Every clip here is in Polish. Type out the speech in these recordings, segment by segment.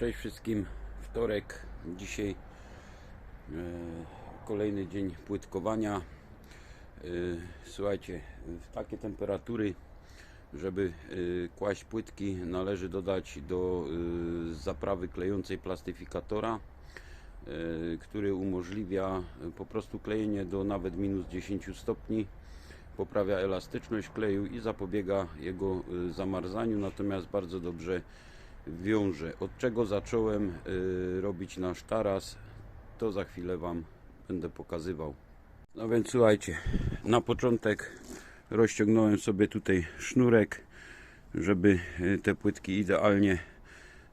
Cześć wszystkim. Wtorek. Dzisiaj e, kolejny dzień płytkowania. E, słuchajcie, w takie temperatury, żeby e, kłaść płytki, należy dodać do zaprawy klejącej plastyfikatora, który umożliwia po prostu klejenie do nawet minus 10 stopni poprawia elastyczność kleju i zapobiega jego zamarzaniu, natomiast bardzo dobrze wiąże. Od czego zacząłem y, robić nasz taras, to za chwilę Wam będę pokazywał. No więc słuchajcie, na początek rozciągnąłem sobie tutaj sznurek, żeby y, te płytki idealnie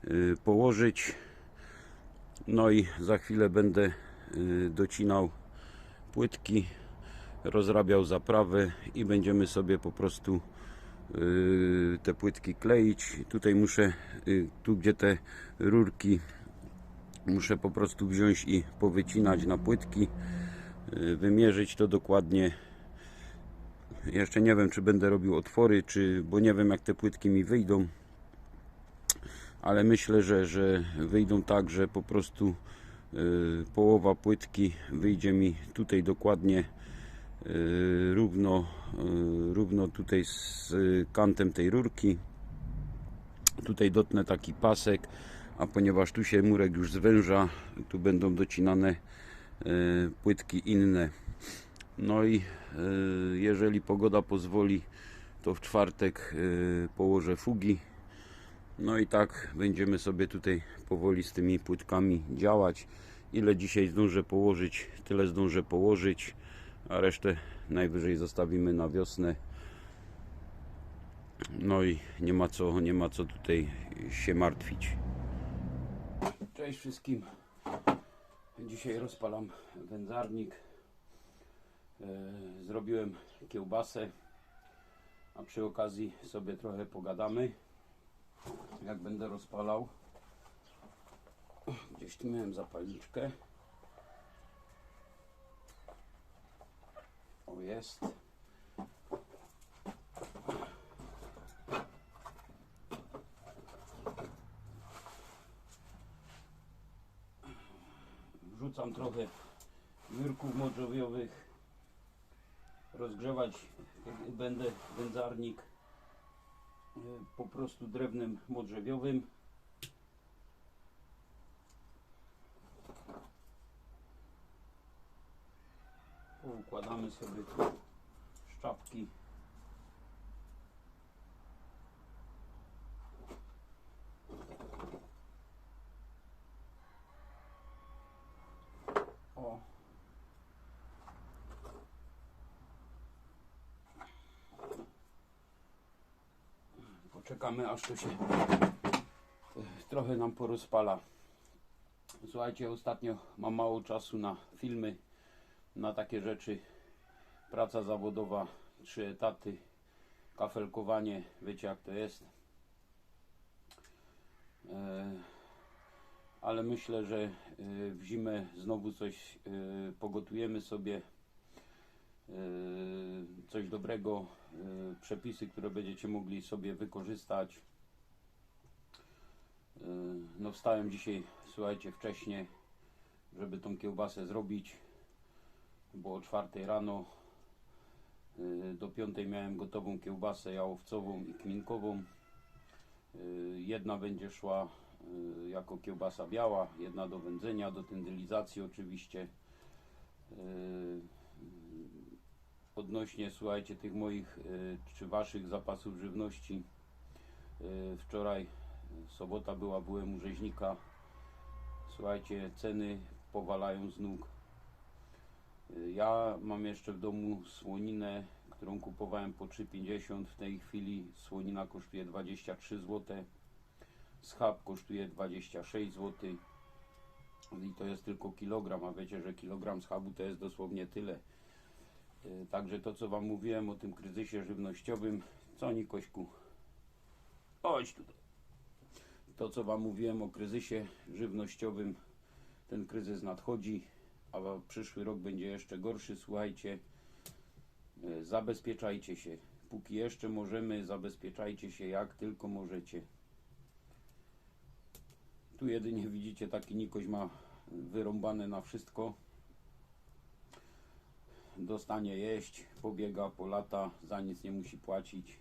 y, położyć. No i za chwilę będę docinał płytki rozrabiał zaprawę i będziemy sobie po prostu te płytki kleić. Tutaj muszę, yy, tu gdzie te rurki, muszę po prostu wziąć i powycinać na płytki, yy, wymierzyć to dokładnie. Jeszcze nie wiem, czy będę robił otwory, czy, bo nie wiem, jak te płytki mi wyjdą. Ale myślę, że, że wyjdą tak, że po prostu połowa płytki wyjdzie mi tutaj dokładnie równo, yy, równo tutaj z yy, kantem tej rurki. Tutaj dotnę taki pasek, a ponieważ tu się murek już zwęża, tu będą docinane płytki inne. No i jeżeli pogoda pozwoli, to w czwartek położę fugi. No i tak będziemy sobie tutaj powoli z tymi płytkami działać. Ile dzisiaj zdążę położyć, tyle zdążę położyć a resztę najwyżej zostawimy na wiosnę. No i nie ma co, nie ma co tutaj się martwić. Cześć wszystkim. Dzisiaj rozpalam wędzarnik. E, Zrobiłem kiełbasę, a przy okazji sobie trochę pogadamy. Jak będę rozpalał. Gdzieś tu miałem zapalniczkę. O jest. Wrzucam trochę wyrków modrzowiowych. Rozgrzewać będę wędzarnik e, po prostu drewnem modrzewiowym. Układamy sobie tu szczapki. O. Poczekamy aż to się e, trochę nam porozpala. Słuchajcie, ostatnio mam mało czasu na filmy na takie rzeczy. Praca zawodowa, trzy etaty, kafelkowanie, wiecie jak to jest. E, ale myślę, że e, w zimę znowu coś e, pogotujemy sobie. Coś dobrego, przepisy, które będziecie mogli sobie wykorzystać. No wstałem dzisiaj, słuchajcie, wcześniej, żeby tą kiełbasę zrobić bo o 4 rano do 5 miałem gotową kiełbasę jałowcową i kminkową. Y, Jedna będzie szła y, jako kiełbasa biała, jedna do wędzenia, do tyndylizacji oczywiście. Y, Odnośnie, słuchajcie, tych moich y, czy waszych zapasów żywności. y, Wczoraj, y, sobota była, byłem u rzeźnika. Słuchajcie, ceny powalają z nóg. Ja mam jeszcze w domu słoninę, którą kupowałem po 3,50. W tej chwili słonina kosztuje 23 zł. Schab kosztuje 26 zł. I to jest tylko kilogram, a wiecie, że kilogram schabu to jest dosłownie tyle. Y, Także to, co Wam mówiłem o tym kryzysie żywnościowym, co Nikośku? Chodź tutaj. To, co Wam mówiłem o kryzysie żywnościowym, ten kryzys nadchodzi a przyszły rok będzie jeszcze gorszy. Słuchajcie, e, zabezpieczajcie się. Póki jeszcze możemy, zabezpieczajcie się jak tylko możecie. Tu jedynie widzicie taki Nikoś ma wyrąbane na wszystko. Dostanie jeść, pobiega po lata, za nic nie musi płacić.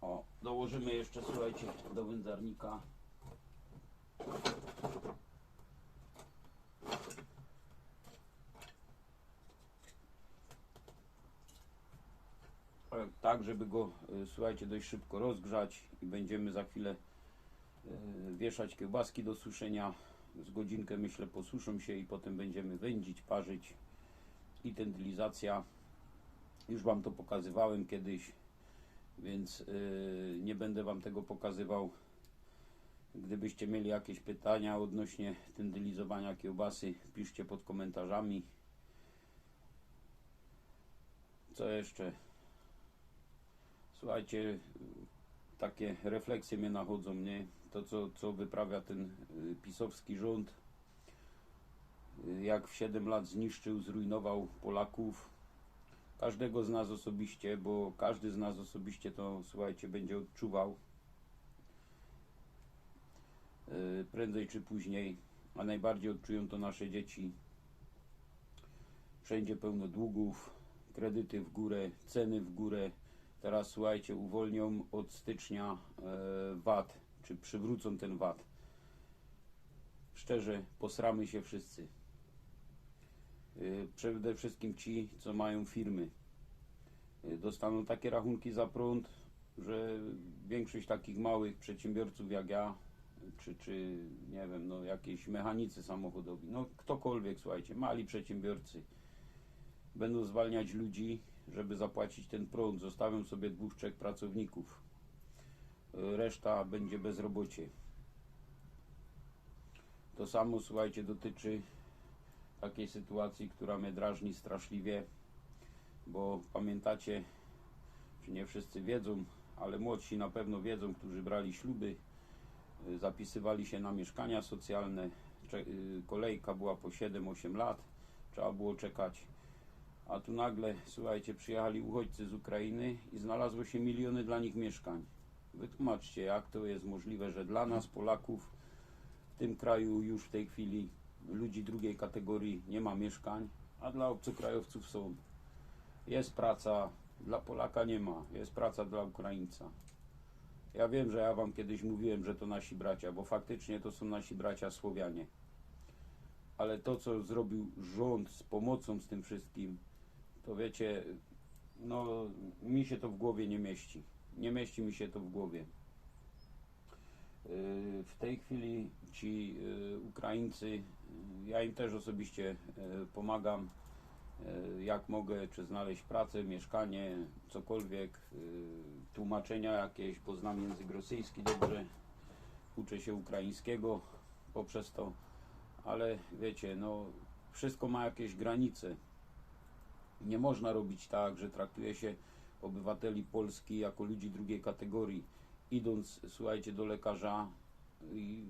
O, dołożymy jeszcze, słuchajcie, do wędzarnika. Tak, żeby go, e, słuchajcie, dość szybko rozgrzać i będziemy za chwilę e, wieszać kiełbaski do suszenia. Z godzinkę myślę posuszą się i potem będziemy wędzić, parzyć i tendylizacja. Już Wam to pokazywałem kiedyś, więc e, nie będę Wam tego pokazywał. Gdybyście mieli jakieś pytania odnośnie tendylizowania kiełbasy, piszcie pod komentarzami. Co jeszcze? Słuchajcie, takie refleksje mnie nachodzą, nie? To, co, co wyprawia ten y, pisowski rząd, y, jak w 7 lat zniszczył, zrujnował Polaków, każdego z nas osobiście, bo każdy z nas osobiście to, słuchajcie, będzie odczuwał y, prędzej czy później, a najbardziej odczują to nasze dzieci. Wszędzie pełno długów, kredyty w górę, ceny w górę. Teraz słuchajcie, uwolnią od stycznia e, VAT, czy przywrócą ten VAT. Szczerze, posramy się wszyscy. E, Przede wszystkim ci, co mają firmy. E, Dostaną takie rachunki za prąd, że większość takich małych przedsiębiorców jak ja, czy, czy nie wiem, no jakieś mechanicy samochodowi, no ktokolwiek, słuchajcie, mali przedsiębiorcy, będą zwalniać ludzi, żeby zapłacić ten prąd. Zostawią sobie dwóch, trzech pracowników. Y, Reszta będzie bezrobocie. To samo, słuchajcie, dotyczy takiej sytuacji, która mnie drażni straszliwie, bo pamiętacie, czy nie wszyscy wiedzą, ale młodsi na pewno wiedzą, którzy brali śluby, y, zapisywali się na mieszkania socjalne. Y, Kolejka była po 7-8 lat, trzeba było czekać. A tu nagle, słuchajcie, przyjechali uchodźcy z Ukrainy i znalazło się miliony dla nich mieszkań. Wytłumaczcie, jak to jest możliwe, że dla nas, Polaków, w tym kraju już w tej chwili ludzi drugiej kategorii nie ma mieszkań, a dla obcokrajowców są. Jest praca, dla Polaka nie ma, jest praca dla Ukraińca. Ja wiem, że ja Wam kiedyś mówiłem, że to nasi bracia, bo faktycznie to są nasi bracia Słowianie. Ale to, co zrobił rząd z pomocą z tym wszystkim, to wiecie, no mi się to w głowie nie mieści. Nie mieści mi się to w głowie. Yy, W tej chwili ci yy, Ukraińcy, yy, ja im też osobiście pomagam, jak mogę, czy znaleźć pracę, mieszkanie, cokolwiek, tłumaczenia jakieś, bo znam język rosyjski dobrze, uczę się ukraińskiego poprzez to, ale wiecie, no wszystko ma jakieś granice. Nie można robić tak, że traktuje się obywateli Polski jako ludzi drugiej kategorii. Idąc, słuchajcie, do lekarza i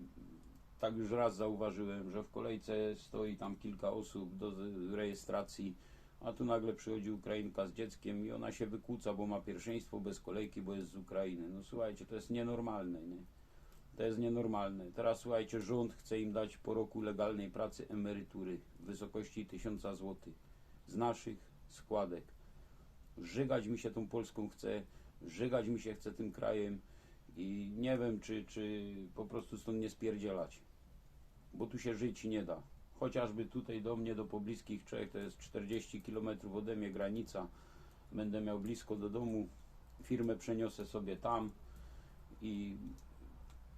tak już raz zauważyłem, że w kolejce stoi tam kilka osób do rejestracji, a tu nagle przychodzi Ukrainka z dzieckiem i ona się wykłóca, bo ma pierwszeństwo bez kolejki, bo jest z Ukrainy. No słuchajcie, to jest nienormalne, nie? To jest nienormalne. Teraz słuchajcie, rząd chce im dać po roku legalnej pracy emerytury w wysokości 1000 zł z naszych składek. Żygać mi się tą Polską chce, żygać mi się chce tym krajem i nie wiem, czy, czy po prostu stąd nie spierdzielać, bo tu się żyć nie da. Chociażby tutaj do mnie, do pobliskich Czech, to jest 40 km ode mnie granica, będę miał blisko do domu, firmę przeniosę sobie tam i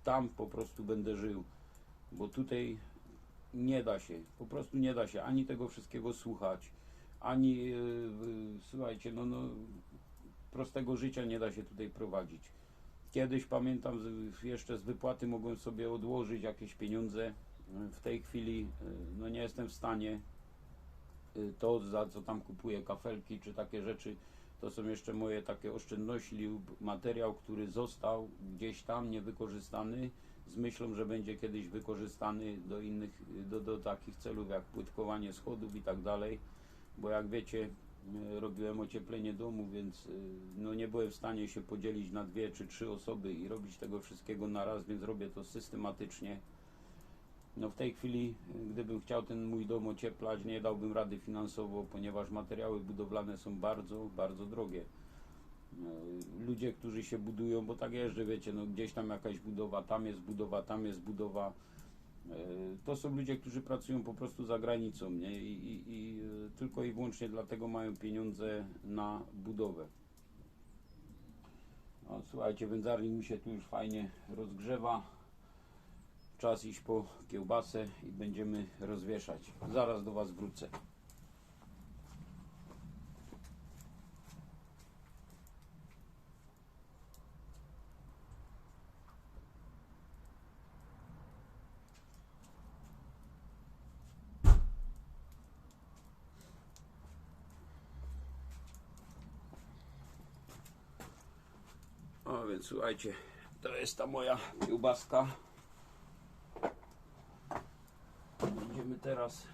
tam po prostu będę żył, bo tutaj nie da się, po prostu nie da się ani tego wszystkiego słuchać, ani yy, słuchajcie, no, no prostego życia nie da się tutaj prowadzić. Kiedyś pamiętam jeszcze z wypłaty mogłem sobie odłożyć jakieś pieniądze. W tej chwili yy, no nie jestem w stanie yy, to za co tam kupuję kafelki czy takie rzeczy to są jeszcze moje takie oszczędności lub materiał, który został gdzieś tam niewykorzystany z myślą, że będzie kiedyś wykorzystany do innych, do, do takich celów jak płytkowanie schodów i tak dalej, bo jak wiecie, e, robiłem ocieplenie domu, więc e, no nie byłem w stanie się podzielić na dwie czy trzy osoby i robić tego wszystkiego na raz, więc robię to systematycznie. No w tej chwili, e, gdybym chciał ten mój dom ocieplać, nie dałbym rady finansowo, ponieważ materiały budowlane są bardzo, bardzo drogie. Ludzie, którzy się budują, bo tak jeżdżę, wiecie, no gdzieś tam jakaś budowa, tam jest budowa, tam jest budowa. E, To są ludzie, którzy pracują po prostu za granicą, nie? I, i, i e, tylko i wyłącznie dlatego mają pieniądze na budowę. No, słuchajcie, wędzarnik mi się tu już fajnie rozgrzewa. Czas iść po kiełbasę i będziemy rozwieszać. Zaraz do Was wrócę. Więc słuchajcie, to jest ta moja kiełbaska. Będziemy teraz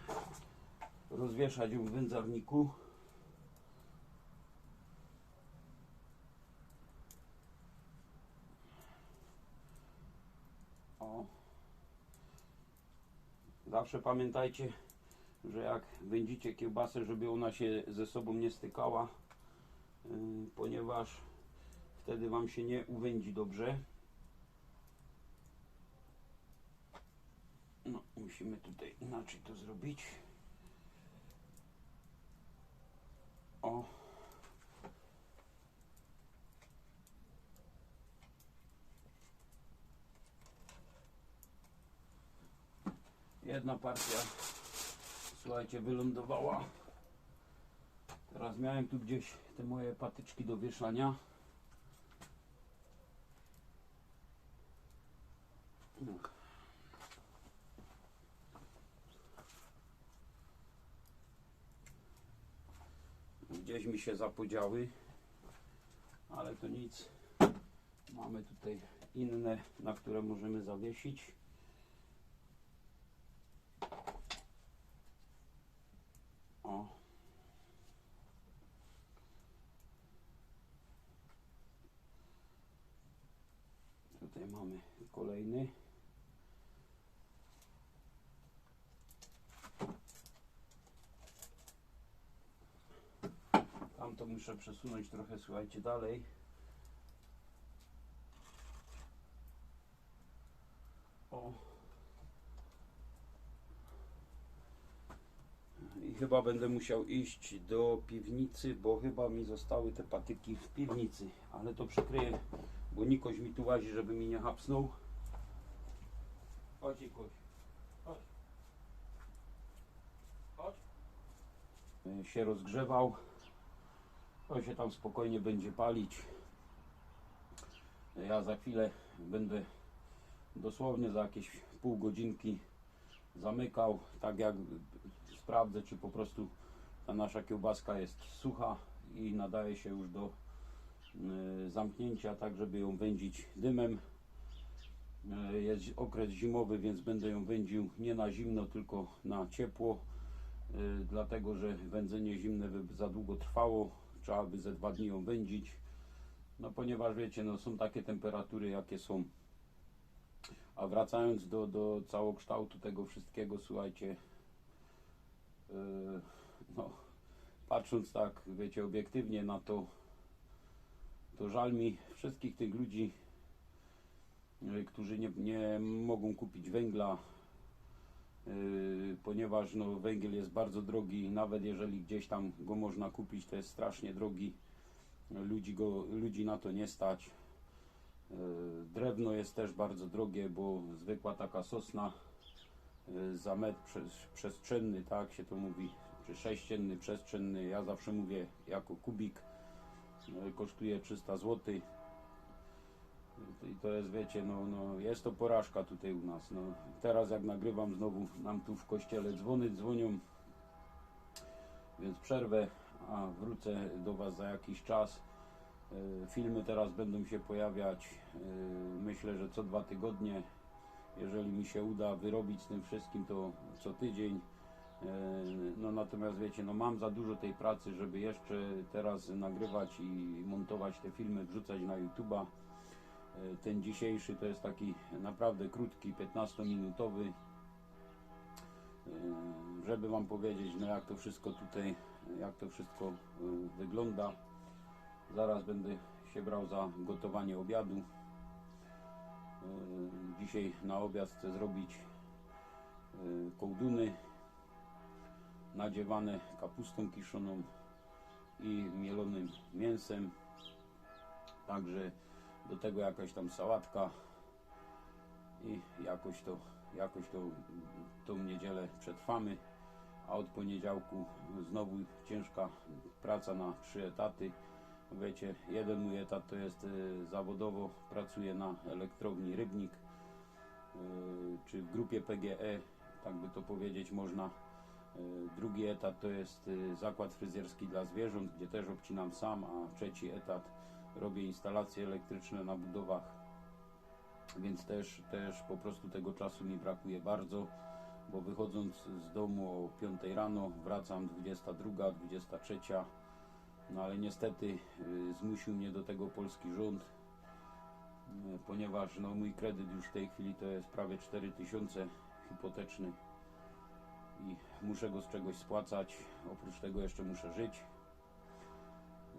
rozwieszać ją w wędzarniku. O. Zawsze pamiętajcie, że jak wędzicie kiełbasę, żeby ona się ze sobą nie stykała, yy, ponieważ wtedy Wam się nie uwędzi dobrze. No, musimy tutaj inaczej to zrobić. O. Jedna partia, słuchajcie, wylądowała. Teraz miałem tu gdzieś te moje patyczki do wieszania. No. Gdzieś mi się zapodziały, ale to nic. Mamy tutaj inne, na które możemy zawiesić. O. Tutaj mamy kolejny. To muszę przesunąć trochę, słuchajcie, dalej. O. I chyba będę musiał iść do piwnicy, bo chyba mi zostały te patyki w piwnicy. Ale to przykryję, bo Nikoś mi tu łazi, żeby mi nie hapsnął. Chodź Nikoś. Chodź. Chodź. Się rozgrzewał. To się tam spokojnie będzie palić. Ja za chwilę będę dosłownie za jakieś pół godzinki zamykał, tak jak sprawdzę, czy po prostu ta nasza kiełbaska jest sucha i nadaje się już do y, zamknięcia, tak żeby ją wędzić dymem. Y, Jest okres zimowy, więc będę ją wędził nie na zimno, tylko na ciepło, y, dlatego że wędzenie zimne by za długo trwało, trzeba by ze dwa dni ją wędzić. No ponieważ wiecie, no są takie temperatury jakie są. A wracając do, do całokształtu tego wszystkiego, słuchajcie, yy, no, patrząc tak, wiecie, obiektywnie na to, to żal mi wszystkich tych ludzi, yy, którzy nie, nie mogą kupić węgla, ponieważ no, węgiel jest bardzo drogi, nawet jeżeli gdzieś tam go można kupić, to jest strasznie drogi. Ludzi, go, ludzi na to nie stać. Yy, Drewno jest też bardzo drogie, bo zwykła taka sosna yy, za metr przestrzenny, tak się to mówi, czy sześcienny, przestrzenny, ja zawsze mówię jako kubik, kosztuje 300 zł. I to jest, wiecie, no, no jest to porażka tutaj u nas. No, teraz jak nagrywam znowu nam tu w kościele dzwony dzwonią, więc przerwę, a wrócę do Was za jakiś czas. E, Filmy teraz będą się pojawiać, e, myślę, że co dwa tygodnie. Jeżeli mi się uda wyrobić z tym wszystkim, to co tydzień. No natomiast wiecie, no mam za dużo tej pracy, żeby jeszcze teraz nagrywać i montować te filmy, wrzucać na YouTube'a. E, Ten dzisiejszy to jest taki naprawdę krótki, 15-minutowy, e, żeby Wam powiedzieć, no jak to wszystko tutaj, jak to wszystko e, wygląda. Zaraz będę się brał za gotowanie obiadu. Dzisiaj na obiad chcę zrobić kołduny nadziewane kapustą kiszoną i mielonym mięsem. Także do tego jakaś tam sałatka i jakoś to, jakoś to tą niedzielę przetrwamy. A od poniedziałku znowu ciężka praca na trzy etaty. Wiecie, jeden mój etat to jest e, zawodowo, pracuję na elektrowni Rybnik, e, czy w grupie PGE, tak by to powiedzieć można. E, Drugi etat to jest zakład fryzjerski dla zwierząt, gdzie też obcinam sam, a trzeci etat robię instalacje elektryczne na budowach, więc też, też po prostu tego czasu mi brakuje bardzo, bo wychodząc z domu o 5 rano wracam 22, 23, no ale niestety y, zmusił mnie do tego polski rząd, y, ponieważ no, mój kredyt już w tej chwili to jest prawie 4000 hipoteczny i muszę go z czegoś spłacać. Oprócz tego jeszcze muszę żyć.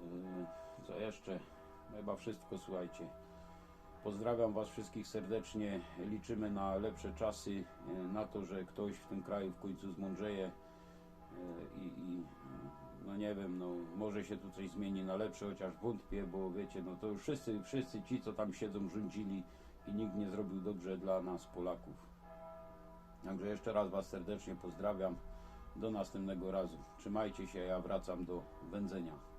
Yy, Co jeszcze? Chyba wszystko, słuchajcie. Pozdrawiam Was wszystkich serdecznie. Liczymy na lepsze czasy, yy, na to, że ktoś w tym kraju w końcu zmądrzeje yy, i, i no nie wiem, no może się tu coś zmieni na lepsze, chociaż wątpię, bo wiecie, no to już wszyscy, wszyscy ci, co tam siedzą, rządzili i nikt nie zrobił dobrze dla nas, Polaków. Także jeszcze raz Was serdecznie pozdrawiam. Do następnego razu. Trzymajcie się, ja wracam do wędzenia.